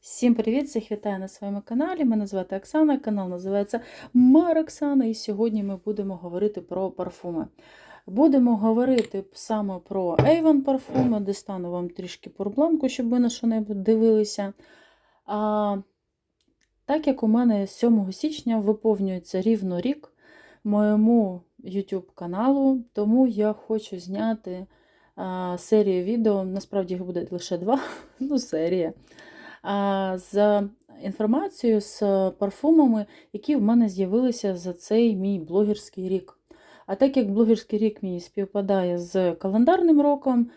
Всім привіт! Всіх вітаю на своєму каналі. Мене звати Оксана, канал називається Мар Оксана, і сьогодні ми будемо говорити про парфуми. Будемо говорити саме про Avon парфуми, дістану вам трішки порбланку, щоб ви на що-небудь дивилися. А, так як у мене 7 січня виповнюється рівно рік моєму YouTube каналу, тому я хочу зняти а, серію відео. Насправді їх буде лише два, ну серія з інформацією з парфумами, які в мене з'явилися за цей мій блогерський рік. А так як блогерський рік мій співпадає з календарним роком,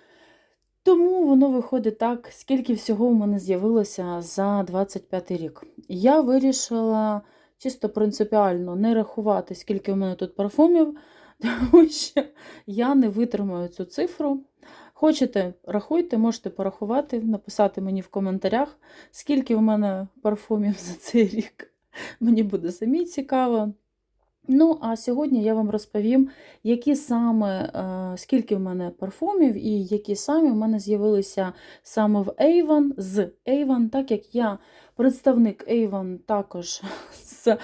тому воно виходить так, скільки всього в мене з'явилося за 25 рік. Я вирішила чисто принципіально не рахувати, скільки в мене тут парфумів, тому що я не витримаю цю цифру. Хочете, рахуйте, можете порахувати, написати мені в коментарях, скільки в мене парфумів за цей рік. Мені буде самі цікаво. Ну, а сьогодні я вам розповім, які саме, е, скільки в мене парфумів і які самі в мене з'явилися саме в Avon, з Avon, так як я представник Avon також з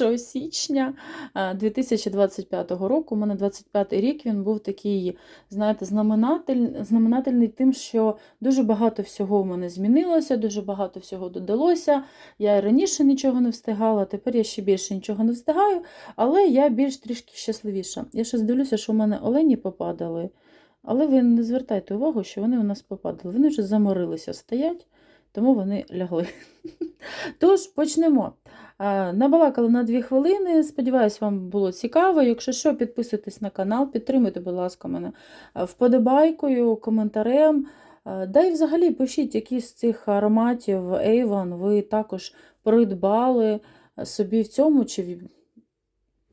1 січня е, 2025 року. У мене 25 рік він був такий, знаєте, знаменатель, знаменательний тим, що дуже багато всього в мене змінилося, дуже багато всього додалося. Я раніше нічого не встигала, тепер я ще більше нічого не встигаю, але я більш трішки щасливіша. Я ще дивлюся, що в мене олені попадали. Але ви не звертайте увагу, що вони у нас попадали. Вони вже заморилися стоять, тому вони лягли. Тож, почнемо. Набалакали на 2 хвилини. Сподіваюсь, вам було цікаво. Якщо що, підписуйтесь на канал, підтримуйте, будь ласка, мене вподобайкою, коментарем. Да й взагалі пишіть, які з цих ароматів Avon ви також придбали собі в цьому чи в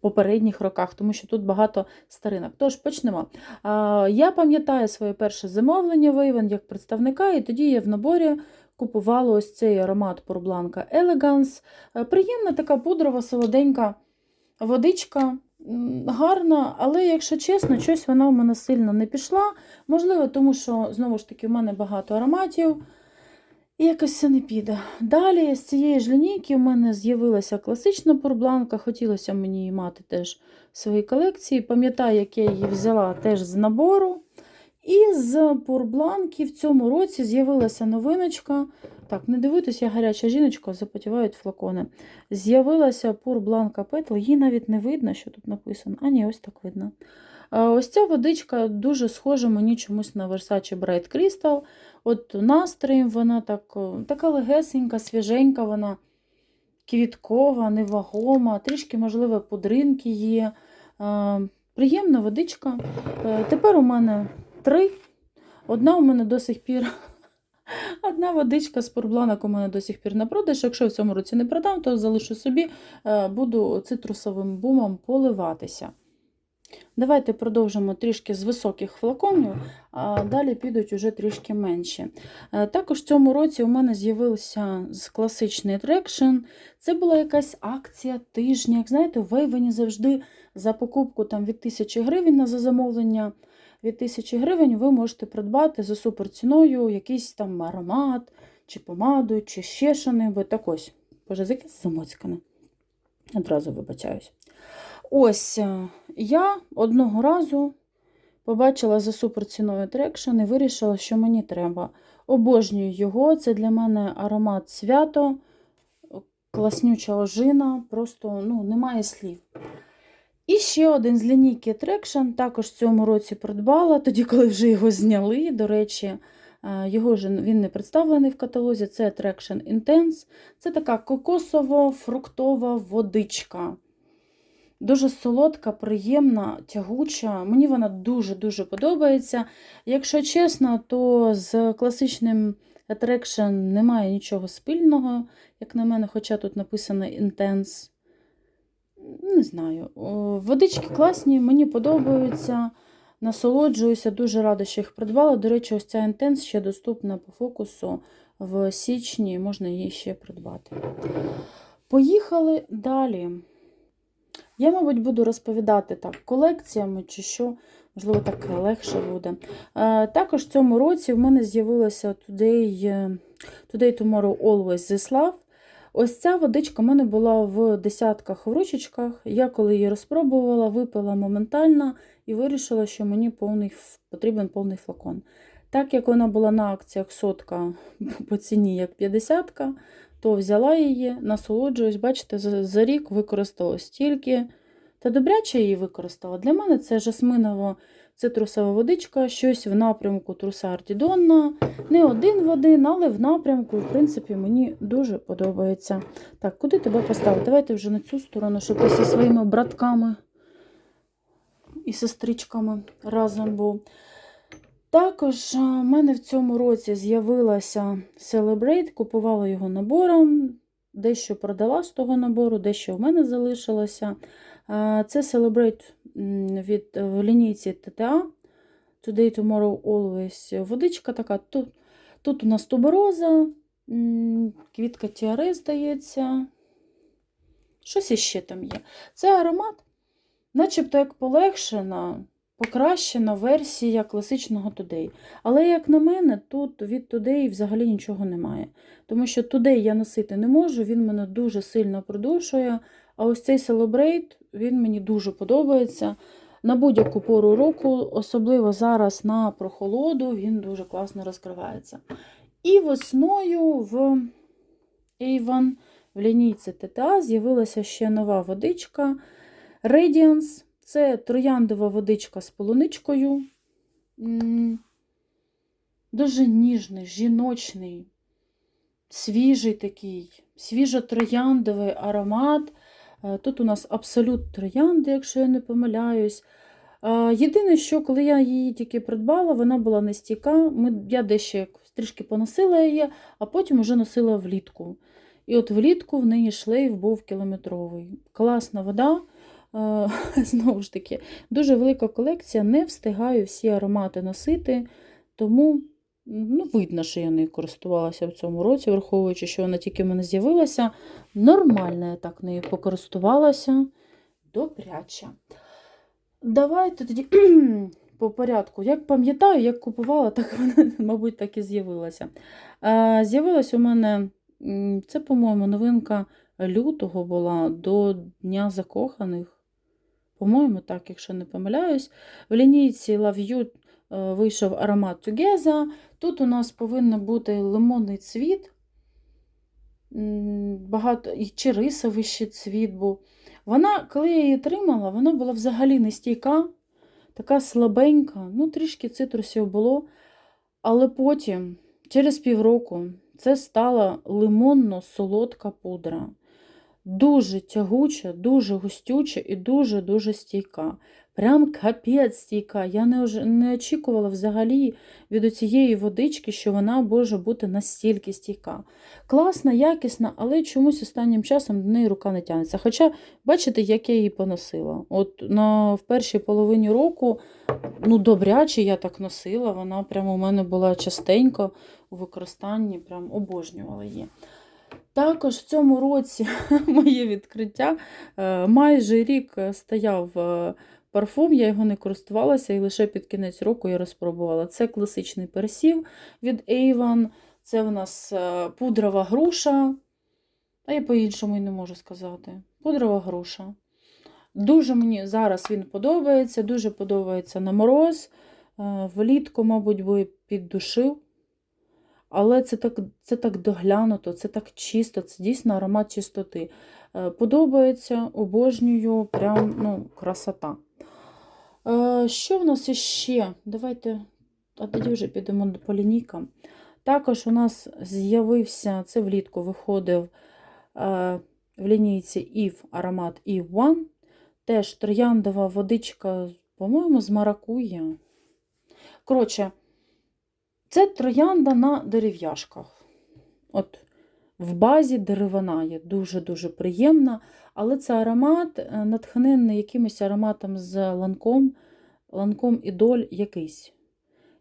попередніх роках, тому що тут багато старинок. Тож почнемо. Я пам'ятаю своє перше замовлення в Avon як представника, і тоді я в наборі купувала ось цей аромат Порбланка Elegance. Е, Приємна така пудрова, солоденька водичка. Гарна, але, якщо чесно, щось вона в мене сильно не пішла. Можливо, тому що, знову ж таки, в мене багато ароматів. І якось все не піде. Далі з цієї ж лінійки в мене з'явилася класична порбланка. Хотілося мені її мати теж в своїй колекції. Пам'ятаю, як я її взяла теж з набору. І з порбланки в цьому році з'явилася новиночка. Так, не дивуйтесь, я гаряча жіночка, запотівають флакони. З'явилася порбланка Петл, її навіть не видно, що тут написано. А ні, ось так видно. Ось ця водичка дуже схожа мені чомусь на Versace Bright Crystal. От настроєм вона так, така легесенька, свіженька, вона квіткова, невагома, трішки, можливо, пудринки є. Приємна водичка. Е, Тепер у мене три. Одна у мене до сих пір. Одна водичка з порбланок у мене до сих пір на продаж. Якщо в цьому році не продам, то залишу собі, е, буду цитрусовим бумом поливатися. Давайте продовжимо трішки з високих флаконів, а далі підуть уже трішки менші. Е, Також в цьому році у мене з'явився класичний трекшн. Це була якась акція тижня. Як знаєте, в Вейвені завжди за покупку там, від 1000 гривень на за замовлення. Від 1000 гривень ви можете придбати за суперціною якийсь там аромат, чи помаду, чи ще що-небудь. Так ось, боже, якесь замоцькане. Одразу вибачаюсь. Ось е, я одного разу побачила за суперціною трекшн і вирішила, що мені треба. Обожнюю його. Це для мене аромат свято, класнюча ожина, просто ну, немає слів. І ще один з лінійки Traction, також в цьому році придбала, тоді, коли вже його зняли. До речі, е, його вже він не представлений в каталозі. Це Traction Intense. Це така кокосово-фруктова водичка. Дуже солодка, приємна, тягуча. Мені вона дуже-дуже подобається. Якщо чесно, то з класичним Attraction немає нічого спільного, як на мене, хоча тут написано Intense. Не знаю. Водички класні, мені подобаються. Насолоджуюся, дуже рада, що їх придбала. До речі, ось ця Intense ще доступна по фокусу в січні, можна її ще придбати. Поїхали далі. Я, мабуть, буду розповідати так колекціями чи що. Можливо, так легше буде. Е, Також в цьому році в мене з'явилося Today, е, Today Tomorrow Always This Love. Ось ця водичка в мене була в десятках в ручечках. Я коли її розпробувала, випила моментально і вирішила, що мені повний, потрібен повний флакон. Так як вона була на акціях сотка по ціні як 50, то взяла її, насолоджуюсь, бачите, за, рік використала стільки. Та добряче її використала. Для мене це жасминова цитрусова водичка, щось в напрямку труса Артідонна. Не один в один, але в напрямку, в принципі, мені дуже подобається. Так, куди тебе поставити? Давайте вже на цю сторону, щоб ти зі своїми братками і сестричками разом був. Також в мене в цьому році з'явилася Celebrate, купувала його набором, дещо продала з того набору, дещо в мене залишилося. Це Celebrate від е, в лінійці TTA. Today, Tomorrow, Always. Водичка така. Тут, тут у нас тубероза, квітка тіари, здається. Щось іще там є. Це аромат, начебто як полегшена, покращена версія класичного Today. Але, як на мене, тут від Today взагалі нічого немає. Тому що Today я носити не можу, він мене дуже сильно продушує. А ось цей Celebrate, він мені дуже подобається. На будь-яку пору року, особливо зараз на прохолоду, він дуже класно розкривається. І весною в Avon в лінійці TTA з'явилася ще нова водичка Radiance. Це трояндова водичка з полуничкою. Дуже ніжний, жіночний, свіжий такий, свіжо-трояндовий аромат. Е, Тут у нас абсолют троянди, якщо я не помиляюсь. Е, Єдине, що коли я її тільки придбала, вона була не стійка. Я дещо трішки поносила її, а потім вже носила влітку. І от влітку в неї шлейф був кілометровий. Класна вода. Е, Знову ж таки, дуже велика колекція, не встигаю всі аромати носити, тому ну, видно, що я нею користувалася в цьому році, враховуючи, що вона тільки в мене з'явилася. Нормально я так нею покористувалася. Добряче. Давайте тоді по порядку. Як пам'ятаю, як купувала, так вона, мабуть, так і з'явилася. З'явилась у мене, це, по-моєму, новинка лютого була до Дня закоханих. По-моєму, так, якщо не помиляюсь. В лінійці Love You вийшов аромат Together. Тут у нас повинен бути лимонний цвіт. Багато, і чи рисовий ще цвіт був. Вона, коли я її тримала, вона була взагалі не стійка, така слабенька, ну, трішки цитрусів було. Але потім, через півроку, це стала лимонно-солодка пудра. Дуже тягуча, дуже густюча і дуже-дуже стійка. Прям капець стійка. Я не, не очікувала взагалі від цієї водички, що вона може бути настільки стійка. Класна, якісна, але чомусь останнім часом до неї рука не тягнеться. Хоча, бачите, як я її поносила. От на, в першій половині року, ну, добряче я так носила, вона прямо у мене була частенько у використанні, прям обожнювала її. Також в цьому році моє відкриття. е, Майже рік е, стояв е, парфум, я його не користувалася, і лише під кінець року я розпробувала. Це класичний персів від Avon. Це в нас е, пудрова груша. А я по-іншому й не можу сказати. Пудрова груша. Дуже мені зараз він подобається, дуже подобається на мороз. Е, Влітку, мабуть, би піддушив. Але це так, це так доглянуто, це так чисто, це дійсно аромат чистоти. Е, Подобається, обожнюю, прям ну, красота. Е, Що в нас іще? Давайте, а тоді вже підемо по лінійкам. Також у нас з'явився, це влітку виходив е, в лінійці Eve аромат Eve One. Теж трояндова водичка, по-моєму, з маракуя. Коротше, це троянда на дерев'яшках. От в базі деревина є дуже-дуже приємна, але це аромат е, натхнений якимось ароматом з ланком, ланком ідоль якийсь.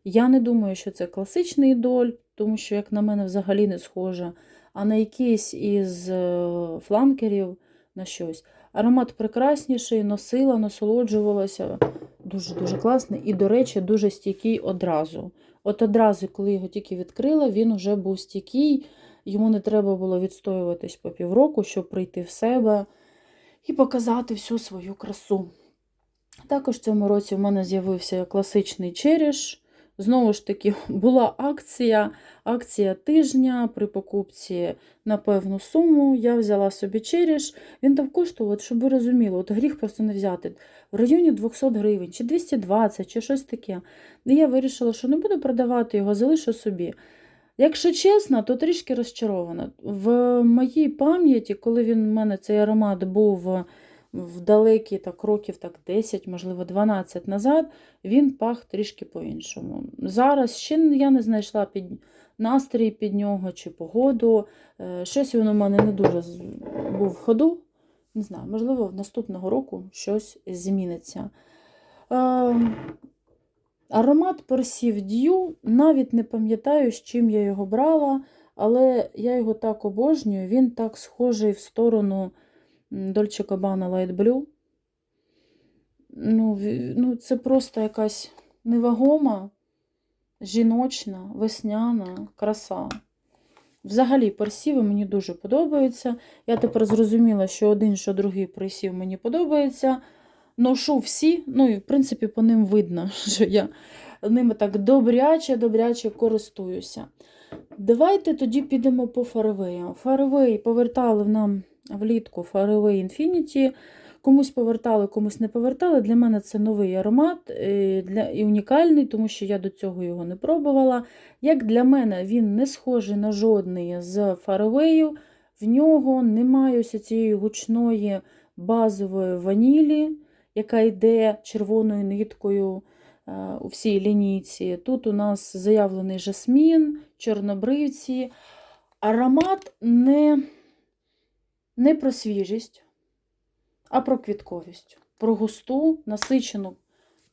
Я не думаю, що це класичний ідоль, тому що, як на мене, взагалі не схоже, а на якийсь із е, фланкерів на щось. Аромат прекрасніший, носила, насолоджувалася. Дуже-дуже класний. І, до речі, дуже стійкий одразу. От одразу, коли його тільки відкрила, він вже був стійкий, йому не треба було відстоюватись по півроку, щоб прийти в себе і показати всю свою красу. Також в цьому році в мене з'явився класичний череш. Знову ж таки, була акція, акція тижня при покупці на певну суму. Я взяла собі череш. Він там коштував, щоб ви розуміли, от гріх просто не взяти. В районі 200 гривень, чи 220, чи щось таке. І я вирішила, що не буду продавати його, залишу собі. Якщо чесно, то трішки розчарована. В моїй пам'яті, коли він в мене цей аромат був в далекі так, років так 10, можливо, 12 назад, він пах трішки по-іншому. Зараз ще я не знайшла під настрій під нього чи погоду. Е, Щось він у мене не дуже був в ходу. Не знаю, можливо, в наступного року щось зміниться. Аромат Perceive Dew, навіть не пам'ятаю, з чим я його брала, але я його так обожнюю. Він так схожий в сторону Dolce Gabbana Light Blue. Ну, ну, це просто якась невагома, жіночна, весняна краса. Взагалі, персіви мені дуже подобаються. Я тепер зрозуміла, що один, що другий персів мені подобається. Ношу всі, ну і в принципі по ним видно, що я ними так добряче-добряче користуюся. Давайте тоді підемо по Фарвеям. Фарвей повертали нам влітку Фарвей Infinity. Комусь повертали, комусь не повертали. Для мене це новий аромат е, для, і унікальний, тому що я до цього його не пробувала. Як для мене, він не схожий на жодний з Фарвею. В нього немає ось цієї гучної базової ванілі, яка йде червоною ниткою е, у всій лінійці. Тут у нас заявлений жасмін, чорнобривці. Аромат не, не про свіжість, а про квітковість, про густу, насичену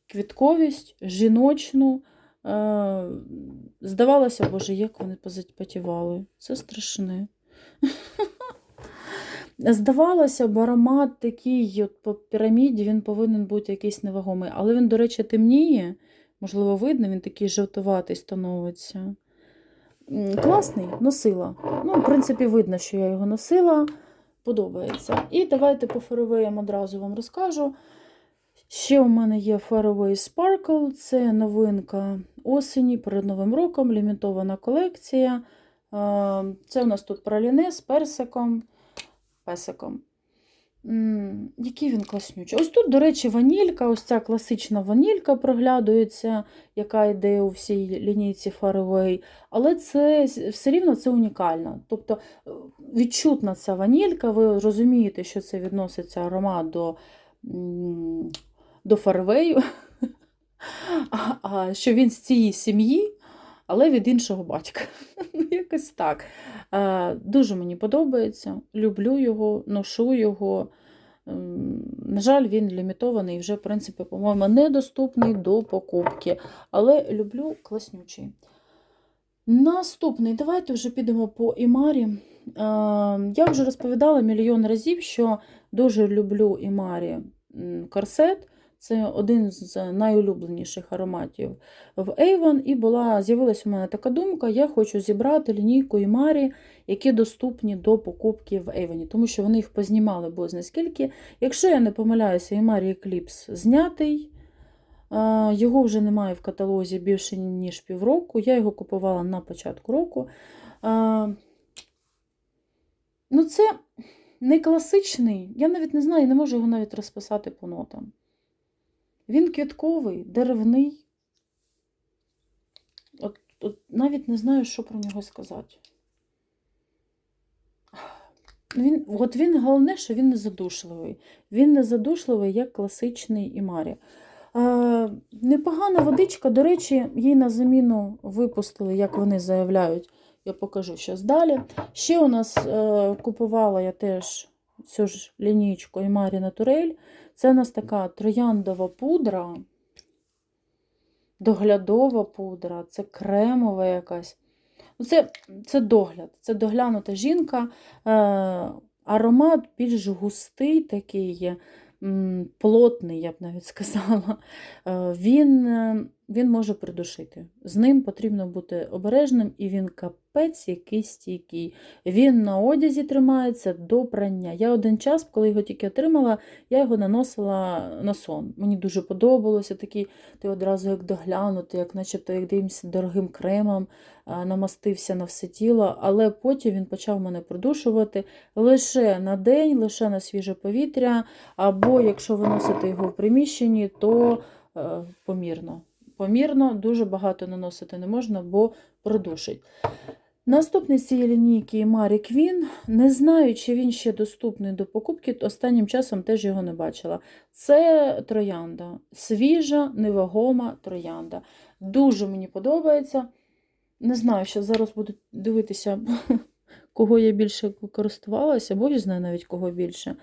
квітковість, жіночну. Е, Здавалося, боже, як вони позапотівали. Це страшне. Здавалося б, аромат такий от по піраміді, він повинен бути якийсь невагомий. Але він, до речі, темніє. Можливо, видно, він такий жовтуватий становиться. Класний, носила. Ну, в принципі, видно, що я його носила. Подобається. І давайте по фаровеям одразу вам розкажу. Ще у мене є Faraway Sparkle, це новинка осені перед Новим роком, лімітована колекція. Е, Це у нас тут праліне з персиком. Песиком. М, Який він класнючий. Ось тут, до речі, ванілька, ось ця класична ванілька проглядується, яка йде у всій лінійці Faraway. Але це все рівно це унікально. Тобто е, відчутна ця ванілька, ви розумієте, що це відноситься аромат до, до Faraway, а, а що він з цієї сім'ї, але від іншого батька. Ну, Якось так. Дуже мені подобається. Люблю його, ношу його. На жаль, він лімітований і вже, в принципі, по-моєму, недоступний до покупки. Але люблю класнючий. Наступний, давайте вже підемо по Імарі. Я вже розповідала мільйон разів, що дуже люблю Імарі корсет. Це один з найулюбленіших ароматів в Avon. І була, з'явилася у мене така думка: я хочу зібрати лінійку Імарі, які доступні до покупки в Avon, тому що вони їх познімали бозна скільки. Якщо я не помиляюся, Імарі Eclipse знятий. Е, Його вже немає в каталозі більше ніж півроку. Я його купувала на початку року. Ну, це не класичний. Я навіть не знаю, не можу його навіть розписати по нотам. Він квітковий, деревний. От, от навіть не знаю, що про нього сказати. Він, от він головне, що він не задушливий. Він не задушливий, як класичний Імарі. Е, непогана водичка, до речі, їй на заміну випустили, як вони заявляють. Я покажу щось далі. Ще у нас е, купувала я теж цю ж лінійку Імарі Натурель. Це у нас така трояндова пудра, доглядова пудра, це кремова якась. Ну, Це, це догляд, це доглянута жінка. Е, аромат більш густий, такий плотний, я б навіть сказала. Е, Він, е, він може придушити. З ним потрібно бути обережним, і він капець який стійкий. Він на одязі тримається до прання. Я один час, коли його тільки отримала, я його наносила на сон. Мені дуже подобалося такий, ти одразу як доглянути, як начебто якимось дорогим кремом намастився на все тіло, але потім він почав мене продушувати лише на день, лише на свіже повітря, або якщо ви носите його в приміщенні, то е, помірно. Помірно, дуже багато наносити не можна, бо продушить. Наступний з цієї лінійки Марі Квін. Не знаю, чи він ще доступний до покупки, останнім часом теж його не бачила. Це троянда. Свіжа, невагома троянда. Дуже мені подобається. Не знаю, що зараз буду дивитися, кого я більше користувалася, бо я знаю навіть кого більше.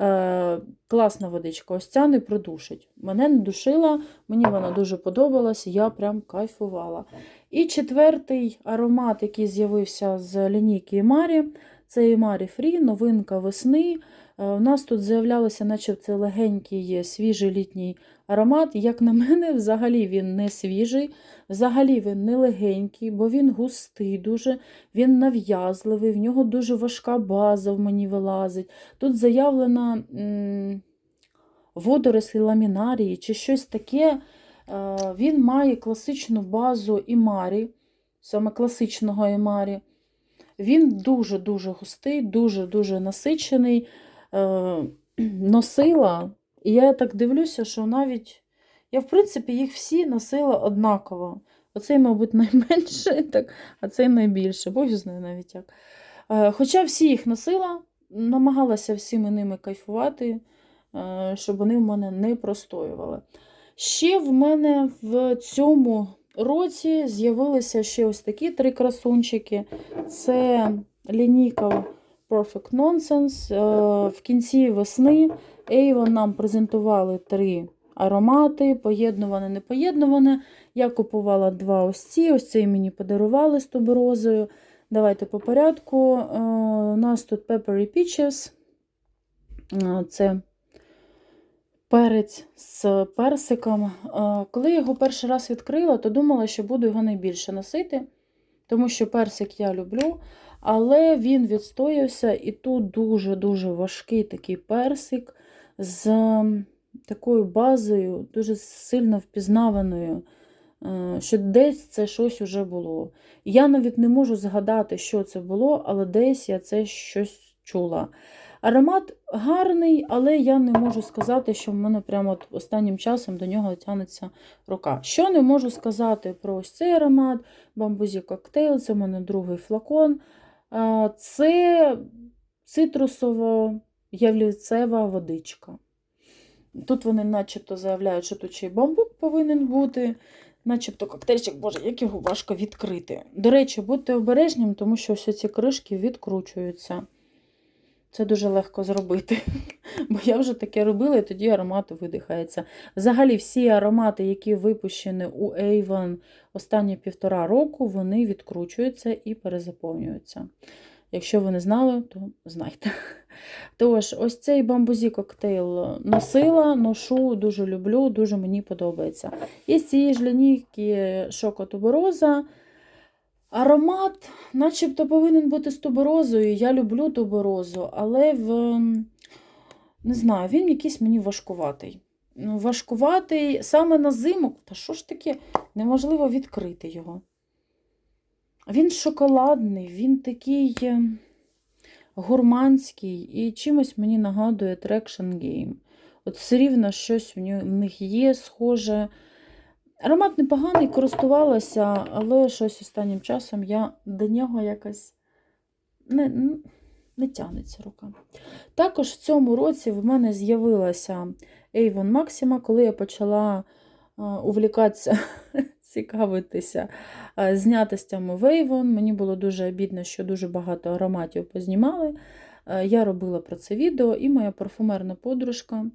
Е, класна водичка, ось ця не продушить. Мене не душила, мені вона дуже подобалась, я прям кайфувала. І четвертий аромат, який з'явився з лінійки Емарі, це Емарі Фрі, новинка весни. Е, У нас тут з'являлося, наче це легенький свіжий літній аромат. Як на мене, взагалі він не свіжий, взагалі він не легенький, бо він густий, дуже, він нав'язливий, в нього дуже важка база в мені вилазить. Тут заявлена водорослі ламінарії чи щось таке. Е, Він має класичну базу імарі, саме класичного імарі. Він дуже-дуже густий, дуже-дуже насичений. Е, Носила, і я так дивлюся, що навіть я, в принципі, їх всі носила однаково. Оцей, мабуть, найменше, так, а цей найбільше, бо я знаю навіть як. Е, Хоча всі їх носила, намагалася всіми ними кайфувати, е, щоб вони в мене не простоювали. Ще в мене в цьому році з'явилися ще ось такі три красунчики. Це лінійка Perfect Nonsense. Е, В кінці весни Avon нам презентували три аромати, поєднуване, не поєднуване. Я купувала два ось ці, ось цей мені подарували з туберозою. Давайте по порядку. Е, У нас тут Peppery Peaches. Е, Це перець з персиком. Коли я його перший раз відкрила, то думала, що буду його найбільше носити, тому що персик я люблю. Але він відстоявся, і тут дуже-дуже важкий такий персик з такою базою, дуже сильно впізнаваною, е, що десь це щось уже було. Я навіть не можу згадати, що це було, але десь я це щось чула. Аромат гарний, але я не можу сказати, що в мене прямо останнім часом до нього тягнеться рука. Що не можу сказати про ось цей аромат, бамбузі коктейл, це в мене другий флакон. А, Це цитрусово-явлівцева водичка. Тут вони начебто заявляють, що тут ще й бамбук повинен бути, начебто коктейльчик, боже, як його важко відкрити. До речі, будьте обережнім, тому що всі ці кришки відкручуються. Це дуже легко зробити. Бо я вже таке робила, і тоді аромат видихається. Взагалі, всі аромати, які випущені у Avon останні півтора року, вони відкручуються і перезаповнюються. Якщо ви не знали, то знайте. Тож, ось цей бамбузі коктейль носила, ношу, дуже люблю, дуже мені подобається. І з цієї ж лінійки Шоко Тубероза. Аромат, начебто, повинен бути з туберозою. Я люблю туберозу, але в, не знаю, він якийсь мені важкуватий. Ну, Важкуватий саме на зиму, та що ж таке, неможливо відкрити його. Він шоколадний, він такий е, гурманський і чимось мені нагадує Traction Game. От все рівно щось в них є схоже. Аромат непоганий, користувалася, але щось останнім часом я до нього якось не, не тягнеться рука. Також в цьому році в мене з'явилася Avon Maxima, коли я почала увлікатися, цікавитися знятостями в Avon. Мені було дуже обідно, що дуже багато ароматів познімали. Я робила про це відео, і моя парфумерна подружка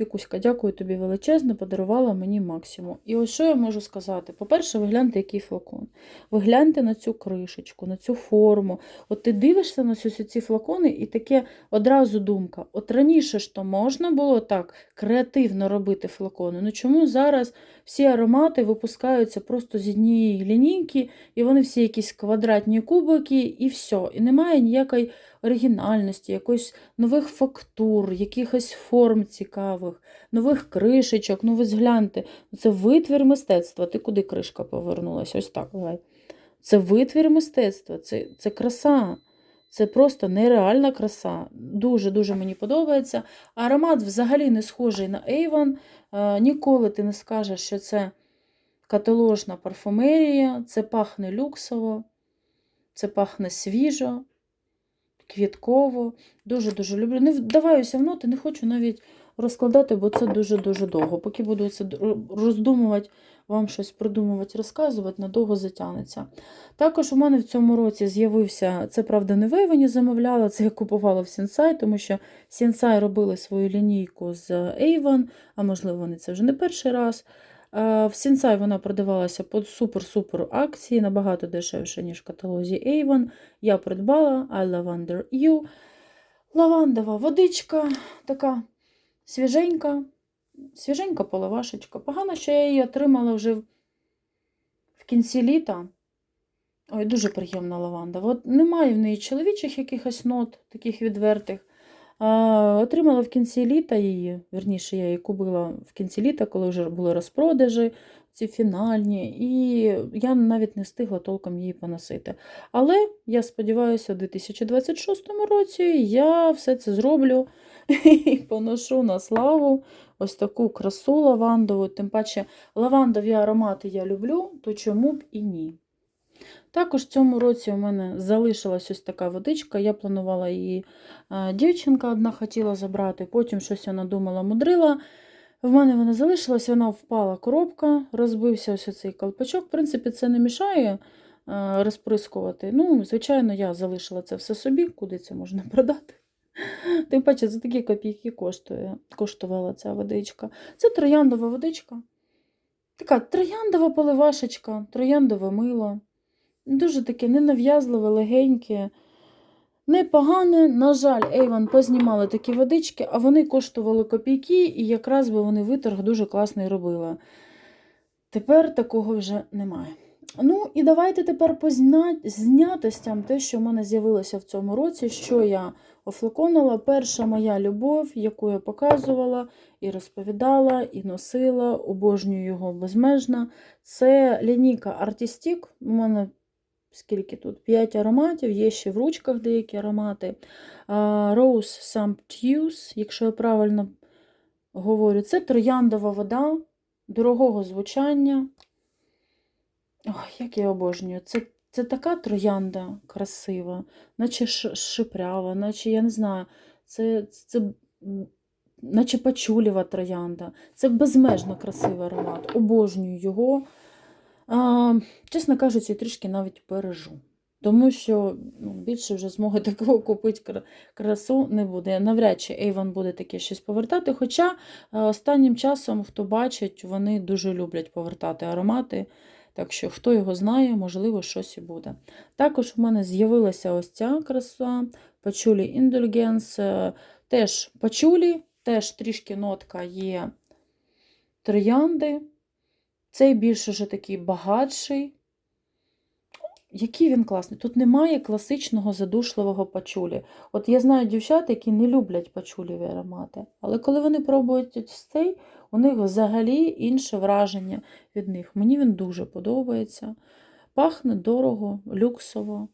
Вікуська, дякую тобі величезне, подарувала мені максимум. І ось що я можу сказати? По-перше, ви гляньте, який флакон. Ви гляньте на цю кришечку, на цю форму. От ти дивишся на ці флакони, і таке одразу думка. От раніше ж то можна було так креативно робити флакони. Ну чому зараз всі аромати випускаються просто з однієї лінійки, і вони всі якісь квадратні кубики, і все. І немає ніякої оригінальності, якоїсь нових фактур, якихось форм цікавих, нових кришечок. Ну, ви згляньте, це витвір мистецтва. Ти куди кришка повернулася? Ось так. давай. Це витвір мистецтва, це, це краса. Це просто нереальна краса. Дуже-дуже мені подобається. Аромат взагалі не схожий на Avon. Е, Ніколи ти не скажеш, що це каталожна парфумерія, це пахне люксово, це пахне свіжо, квітково. Дуже-дуже люблю. Не вдаваюся в ноти, не хочу навіть розкладати, бо це дуже-дуже довго. Поки буду це роздумувати, вам щось придумувати, розказувати, надовго затягнеться. Також у мене в цьому році з'явився, це правда, не в Avon замовляла, це я купувала в Сінсай, тому що Сінсай робили свою лінійку з Avon, а можливо, вони це вже не перший раз. Е, В Сінсай вона продавалася по супер-супер акції, набагато дешевше, ніж в каталозі Avon. Я придбала I Lavender You. Лавандова водичка, така свіженька, свіженька поливашечка. Погано, що я її отримала вже в кінці літа. Ой, дуже приємна лаванда. От немає в неї чоловічих якихось нот, таких відвертих. А, Отримала в кінці літа її, верніше, я її купила в кінці літа, коли вже були розпродажі, ці фінальні, і я навіть не встигла толком її поносити. Але я сподіваюся, у 2026 році я все це зроблю і поношу на славу ось таку красу лавандову. Тим паче лавандові аромати я люблю, то чому б і ні. Також в цьому році у мене залишилась ось така водичка. Я планувала її дівчинка одна хотіла забрати, потім щось вона думала, мудрила. В мене вона залишилась, вона впала коробка, розбився ось цей колпачок. В принципі, це не мішає розприскувати. Ну, Звичайно, я залишила це все собі, куди це можна продати. Тим паче, за такі копійки коштує, коштувала ця водичка. Це трояндова водичка. Така трояндова поливашечка, трояндове мило. Дуже таке ненав'язливе, легеньке, непогане. На жаль, Ейван познімали такі водички, а вони коштували копійки, і якраз би вони виторг дуже класний робили. Тепер такого вже немає. Ну, і давайте тепер по знятостям те, що в мене з'явилося в цьому році, що я офлаконила. Перша моя любов, яку я показувала і розповідала, і носила, обожнюю його безмежно. Це лінійка Artistic. У мене скільки тут? 5 ароматів, є ще в ручках деякі аромати. Rose Sumptuous, якщо я правильно говорю, це трояндова вода дорогого звучання. Ой, як я обожнюю. Це це така троянда красива, наче шипрява, наче, я не знаю, це це, наче пачулєва троянда. Це безмежно красивий аромат. Обожнюю його. А, Чесно кажучи, трішки навіть пережу. Тому що ну, більше вже змоги такого купити красу не буде. Навряд чи Avon буде таке щось повертати. Хоча останнім часом, хто бачить, вони дуже люблять повертати аромати. Так що, хто його знає, можливо, щось і буде. Також в мене з'явилася ось ця краса Пачулі Indulgence. Теж пачулі, теж трішки нотка є троянди. Цей більш уже такий багатший. Який він класний. Тут немає класичного задушливого пачулі. От я знаю дівчат, які не люблять пачуліві аромати. Але коли вони пробують цей, у них взагалі інше враження від них. Мені він дуже подобається. Пахне дорого, люксово.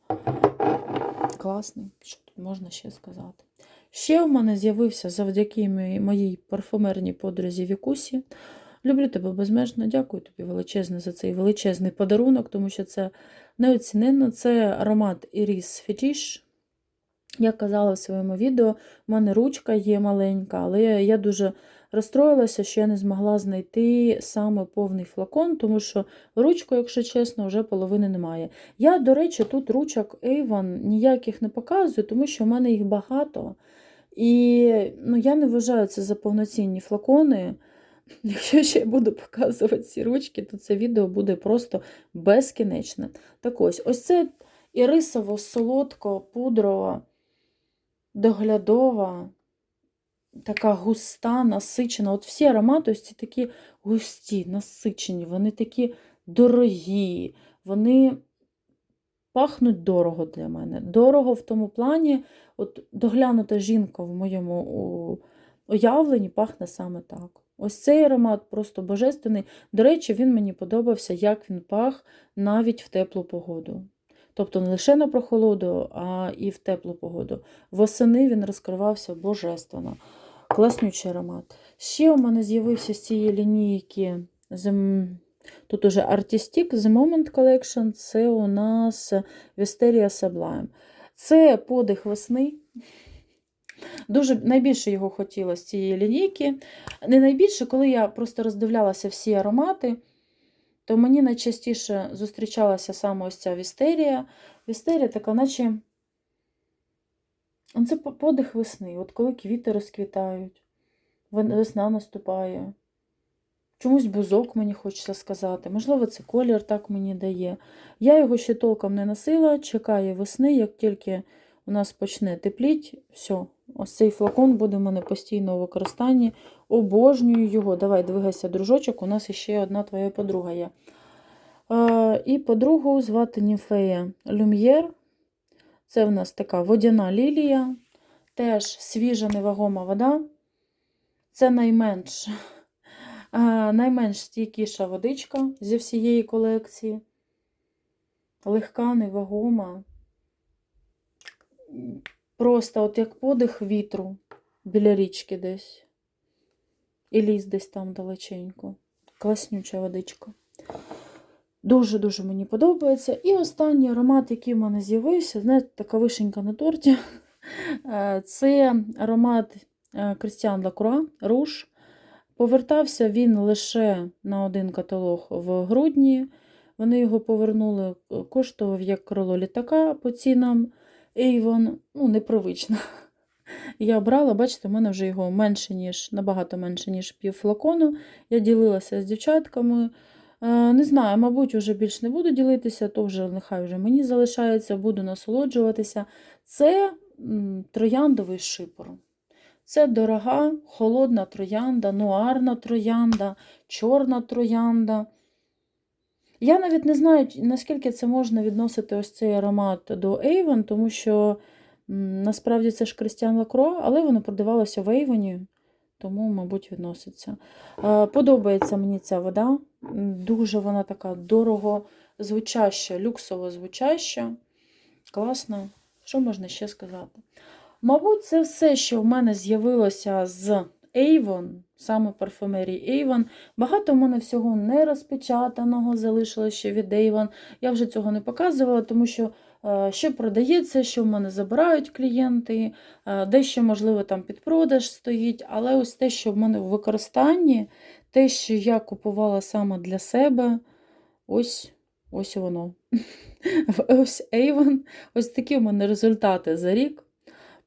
Класний, що тут можна ще сказати. Ще в мене з'явився завдяки моїй парфумерній подрузі Вікусі. Люблю тебе безмежно, дякую тобі величезне за цей величезний подарунок, тому що це неоціненно. Це аромат Iris Fetish. Я казала в своєму відео, в мене ручка є маленька, але я дуже розстроїлася, що я не змогла знайти саме повний флакон, тому що ручку, якщо чесно, вже половини немає. Я, до речі, тут ручок Avon ніяких не показую, тому що в мене їх багато. І ну, я не вважаю це за повноцінні флакони. Якщо ще буду показувати ці ручки, то це відео буде просто безкінечне. Так ось, ось це ірисово, солодко, пудрова, доглядова, така густа, насичена. От всі аромати ось ці такі густі, насичені, вони такі дорогі, вони пахнуть дорого для мене. Дорого в тому плані, от доглянута жінка в моєму уявленні пахне саме так. Ось цей аромат просто божественний. До речі, він мені подобався, як він пах навіть в теплу погоду. Тобто не лише на прохолоду, а і в теплу погоду. Восени він розкривався божественно. Класнючий аромат. Ще у мене з'явився з цієї лінійки. Тут уже Artistic The Moment Collection, це у нас Wisteria Sublime. Це подих весни. Дуже найбільше його хотіла з цієї лінійки. Не найбільше, коли я просто роздивлялася всі аромати, то мені найчастіше зустрічалася саме ось ця вістерія. Вістерія така, наче це подих весни. От коли квіти розквітають, весна наступає. Чомусь бузок мені хочеться сказати. Можливо, це колір так мені дає. Я його ще толком не носила, чекаю весни, як тільки у нас почне тепліть, все, ось цей флакон буде в мене постійно у використанні. Обожнюю його. Давай, двигайся, дружочок, у нас ще одна твоя подруга є. Е, і подругу звати Німфея Люм'єр. Це в нас така водяна лілія, теж свіжа невагома вода. Це найменш, е, найменш стійкіша водичка зі всієї колекції. Легка, невагома. Просто от як подих вітру біля річки десь. І ліс десь там далеченько. Класнюча водичка. Дуже-дуже мені подобається. І останній аромат, який в мене з'явився, знаєте, така вишенька на торті. Це аромат Кристіан Лакруа Руш. Повертався він лише на один каталог в грудні. Вони його повернули, коштував як крило літака по цінам. Avon, ну, непривично. Я брала, бачите, в мене вже його менше, ніж, набагато менше, ніж пів флакону. Я ділилася з дівчатками. Е, Не знаю, мабуть, вже більш не буду ділитися, то вже нехай вже мені залишається, буду насолоджуватися. Це трояндовий шипор. Це дорога, холодна троянда, нуарна троянда, чорна троянда. Я навіть не знаю, наскільки це можна відносити ось цей аромат до Avon, тому що насправді це ж Кристіан Лакро, але воно продавалося в Avon, тому, мабуть, відноситься. Подобається мені ця вода. Дуже вона така дорого звучаща, люксово звучаща. Класно. Що можна ще сказати? Мабуть, це все, що в мене з'явилося з Avon, саме парфумерії Avon. Багато в мене всього не розпечатаного залишилося ще від Avon. Я вже цього не показувала, тому що е, що продається, що в мене забирають клієнти, е, дещо, можливо, там під продаж стоїть, але ось те, що в мене в використанні, те, що я купувала саме для себе, ось ось воно. Ось Avon. Ось такі в мене результати за рік.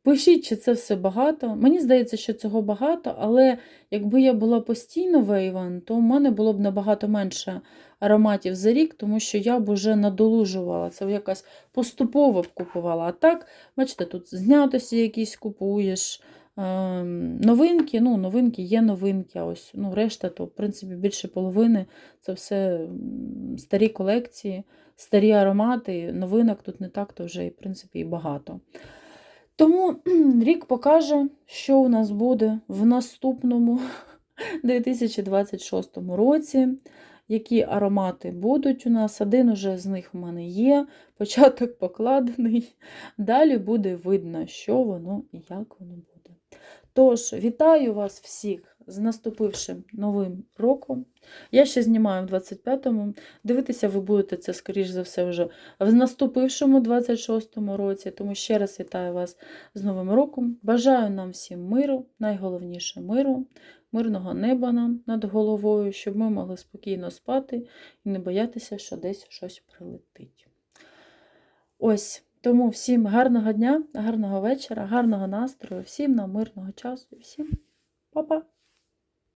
Пишіть, чи це все багато. Мені здається, що цього багато, але якби я була постійно в Avon, то в мене було б набагато менше ароматів за рік, тому що я б уже надолужувала. Це якась поступово б купувала. А так, бачите, тут знятості якісь купуєш. ем, Новинки, ну, новинки є новинки, а ось ну, решта, то, в принципі, більше половини це все старі колекції, старі аромати, новинок тут не так, то вже, в принципі, і багато. Тому рік покаже, що у нас буде в наступному 2026 році, які аромати будуть у нас. Один уже з них в мене є, початок покладений. Далі буде видно, що воно і як воно буде. Тож, вітаю вас всіх з наступившим новим роком. Я ще знімаю в 25-му. Дивитися, ви будете це, скоріш за все, вже в наступившому 26-му році. Тому ще раз вітаю вас з Новим роком. Бажаю нам всім миру, найголовніше миру, мирного неба нам над головою, щоб ми могли спокійно спати і не боятися, що десь щось прилетить. Ось Тому всім гарного дня, гарного вечора, гарного настрою, всім нам мирного часу і всім па-па!